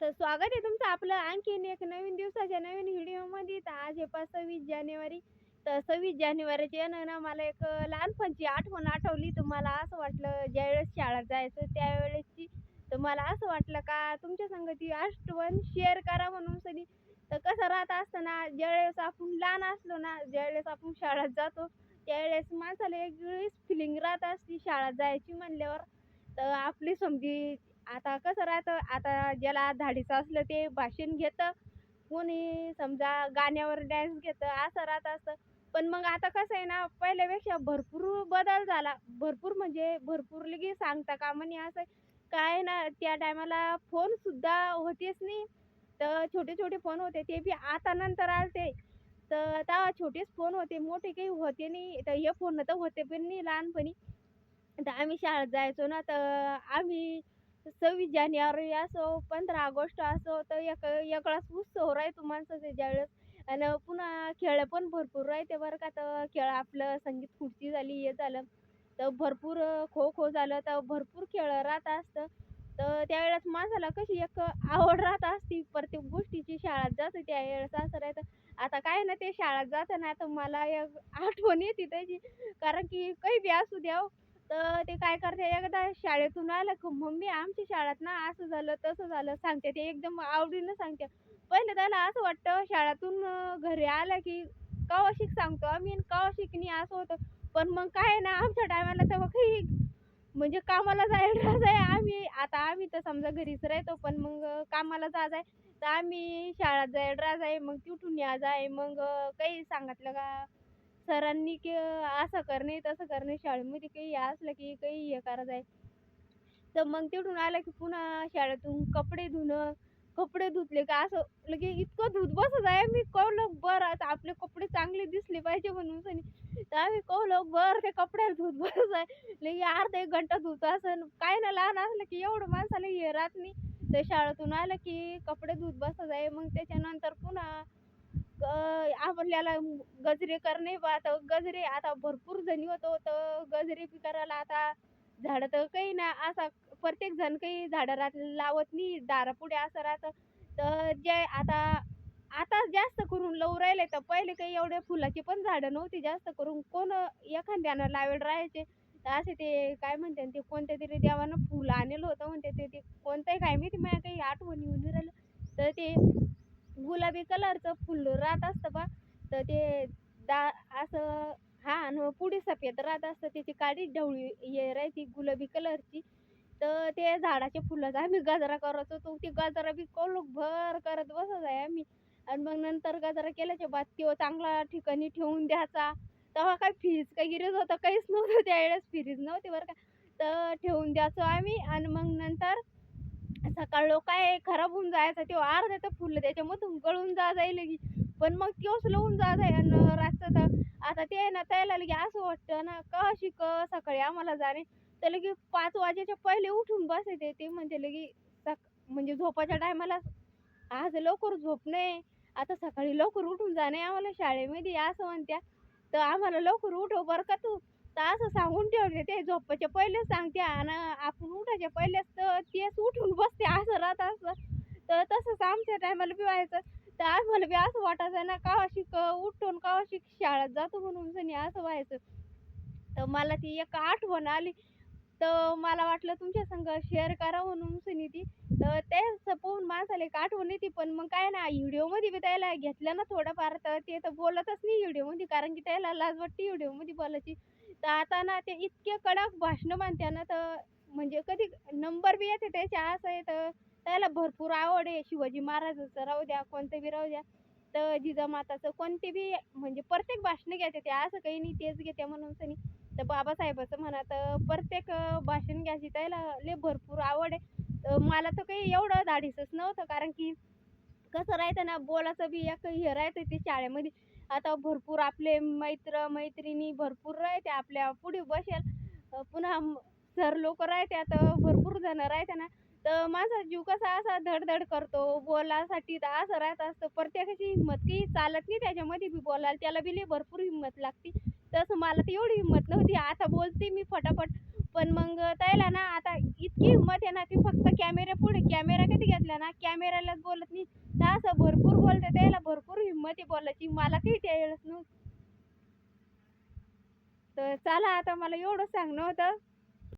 तर स्वागत आहे तुमचं आपलं आणखीन एक नवीन दिवसाच्या नवीन व्हिडिओमध्ये. तर आज हे पाच सव्वीस जानेवारी. तर सव्वीस जानेवारीच्या यानं ना मला एक लहानपणची आठवण आठवली. तर मला असं वाटलं ज्यावेळेस शाळेत जायचं त्यावेळेसची तर मला असं वाटलं का तुमच्या संगती आठवण शेअर करा म्हणून सनी. तर कसं राहत असताना ज्यावेळेस आपण लहान असलो ना ज्यावेळेस आपण शाळेत जातो त्यावेळेस माणसाला एक वेगळीच फिलिंग राहत असती शाळेत जायची म्हणल्यावर. तर आपली समजी आता कसं राहतं आता ज्याला धाडीचं असलं ते भाषण घेतं. कोणी समजा गाण्यावर डॅन्स घेतं असं राहत असतं. पण मग आता कसं आहे ना पहिल्यापेक्षा भरपूर बदल झाला. भरपूर म्हणजे भरपूर लगी सांगता का म्हणे असं काय ना त्या टायमाला फोनसुद्धा होतेच नाही. तर छोटे छोटे फोन होते ते बी आता नंतर आलते. तर आता छोटेच फोन होते मोठे काही होते नाही. तर हे फोन तर होते पण नाही लहानपणी. तर आम्ही शाळेत जायचो ना तर आम्ही सव्वीस जानेवारी असो पंधरा ऑगस्ट असो तर एक एकळाच उत्सव राहतो माणसाचा ज्यावेळेस. आणि पुन्हा खेळ पण भरपूर राहते बरं का. तर खेळ आपलं संगीत खुर्ची झाली हे झालं. तर भरपूर खो खो झालं तर भरपूर खेळ राहत असतं. तर त्यावेळेस माणसाला कशी एक आवड राहत असती प्रत्येक गोष्टीची शाळेत जातं त्यावेळेस असं राहतं. आता काय ना ते शाळेत जाताना आता मला एक आठवण येते त्याची. कारण की काही बी असू द्या हो. तर ते काय करते एकदा शाळेतून आलं की मम्मी आमच्या शाळेत ना असं झालं तसं झालं सांगते ते एकदम आवडीनं सांगते. पहिले त्याला असं वाटतं शाळेतून घरी आलं की कवा शिक सांगतो आम्ही कवा शिकणी असं होतं. पण मग काय ना आमच्या टायमाला तेव्हा काही म्हणजे कामाला जायला जाय आम्ही आता आम्ही तर समजा घरीच राहतो पण मग कामाला जा जाय. तर आम्ही शाळेत जायला जाय मग तिथून या जाय मग काही सांगितलं का सरांनी की असं करणे तसं करणे शाळेमध्ये काही हे असलं की काही हे करत आहे तर मग तिथून आलं की पुन्हा शाळेतून कपडे धुणं कपडे धुतले का असं लगे इतकं धुत बसत आहे मी कवलं बरं आता आपले कपडे चांगले दिसले पाहिजे म्हणून सनी. तर आम्ही कवलं बरं ते कपड्याला धुत बसत आहे. लगे अर्धा एक घंटा धुत असं काय ना लहान असलं की एवढं माणसाला हे राहत नाही. तर शाळेतून आलं की कपडे धुत बसत आहे. मग त्याच्यानंतर पुन्हा ग आपल्याला गजरे करणे बा आता गजरे आता भरपूर जणी होतो तर गजरे बी करायला आता झाडं तर काही ना असा प्रत्येक जण काही झाडं राहत लावत नाही दारापुढे असं राहतं. तर जे आता आता जास्त करून लावू राहिले तर पहिले काही एवढे फुलाची पण झाडं नव्हती जास्त करून. कोण एखाद्यानं लावेल राहायचे तर असे ते काय म्हणते ते कोणत्या तरी देवानं फुलं आणलं होतं म्हणते ते ते कोणतंही काय माहिती मला काही आठवण येऊन नाही राहिलं. तर ते गुलाबी कलरचं फुल राहत असतं बा. तर ते दा असं हा न पुढे सफेद राहत असतं. त्याची काडी ढवळी हे राहते गुलाबी कलरची. तर ते झाडाचे फुलं आम्ही गजरा करत होतो. ते गजरा बी कोलूक भर करत बसत आहे आम्ही. आणि मग नंतर गजरा केल्याच्या बाद तो चांगला ठिकाणी ठेवून द्यायचा. तेव्हा काय फ्रीज काय गिरीज होतं काहीच नव्हतं. त्यावेळेस फ्रीज नव्हते बरं का. तर ठेवून द्यायचो आम्ही. आणि मग नंतर सकाळ काय खराब होऊन जायचा तो अर्धा तर फुलं त्याच्यामधून गळून जा जाईल की पण मग तोच लावून जा जाय आणि तर आता ते आहे ना त्याला लगे असं वाटतं ना का शिक सकाळी आम्हाला जाणे. तर लगे पाच वाजेच्या पहिले उठून बसायचे ते म्हणजे लगे सक म्हणजे झोपाच्या टायमाला आज लवकर झोप नाही आता सकाळी लवकर उठून जाणे आम्हाला शाळेमध्ये असं म्हणत्या. तर आम्हाला लवकर उठव बरं का तू. तर असं सांगून ठेवले ते झोपाच्या पहिलेच सांगते आणि आपण उठायच्या पहिलेच तर तेच उठून बसते असं राहत असं. तर तसंच आमच्या टायमाला बी व्हायचं. तर आम्हाला बी असं वाटायचं ना कावा शिक उठून कावा शिक शाळेत जातो म्हणून सनी असं व्हायचं. तर मला ती एक आठवण आली. तर मला वाटलं तुमच्या संग शेअर करा म्हणून सुनीती. तर ते पाहून माणसाला एक आठवण येते पण मग काय ना व्हिडिओमध्ये बी त्याला घेतलं ना थोडंफार तर ते तर बोलतच नाही व्हिडिओमध्ये कारण की त्याला लाज वाटते व्हिडिओमध्ये बोलायची. तर आता ना ते इतके कडक भाषणं मानत्या ना तर म्हणजे कधी नंबर बी येते त्याच्या असं आहे तर त्याला भरपूर आवड आहे. शिवाजी महाराजाचं राहू द्या कोणतं बी राहू द्या. तर जिजामाताचं कोणते बी म्हणजे प्रत्येक भाषणं घेते ते असं काही नाही तेच घेते म्हणून सनी तर बाबासाहेबाचं म्हणा तर प्रत्येक भाषण घ्यायची त्याला लय भरपूर आवड आहे. तर मला तर काही एवढं धाडीसच नव्हतं कारण की कसं राहतं ना बोलायचं बी एक हे राहतं ते शाळेमध्ये. आता भरपूर आपले मैत्र मैत्रिणी भरपूर राहते आपल्या पुढे बसेल. पुन्हा सर लोक राहते आता भरपूर जण राहते ना. तर माझा जीव कसा असा धडधड करतो बोलासाठी तर असं राहत असतं. प्रत्येकाची हिंमत काही चालत नाही त्याच्यामध्ये बी बोलायला त्याला बी लई भरपूर हिंमत लागते. तसं मला तर एवढी हिंमत नव्हती. आता बोलते मी फटाफट. पण मग त्याला ना आता इतकी हिंमत आहे ना ती फक्त कॅमेरा पुढे कॅमेरा कधी घेतला ना कॅमेरालाच बोलत नाही. तर असं भरपूर बोलते त्याला भरपूर हिंमत आहे बोलायची. मला काही त्या वेळेस नव्हती. तर चला आता मला एवढं सांगणं होतं.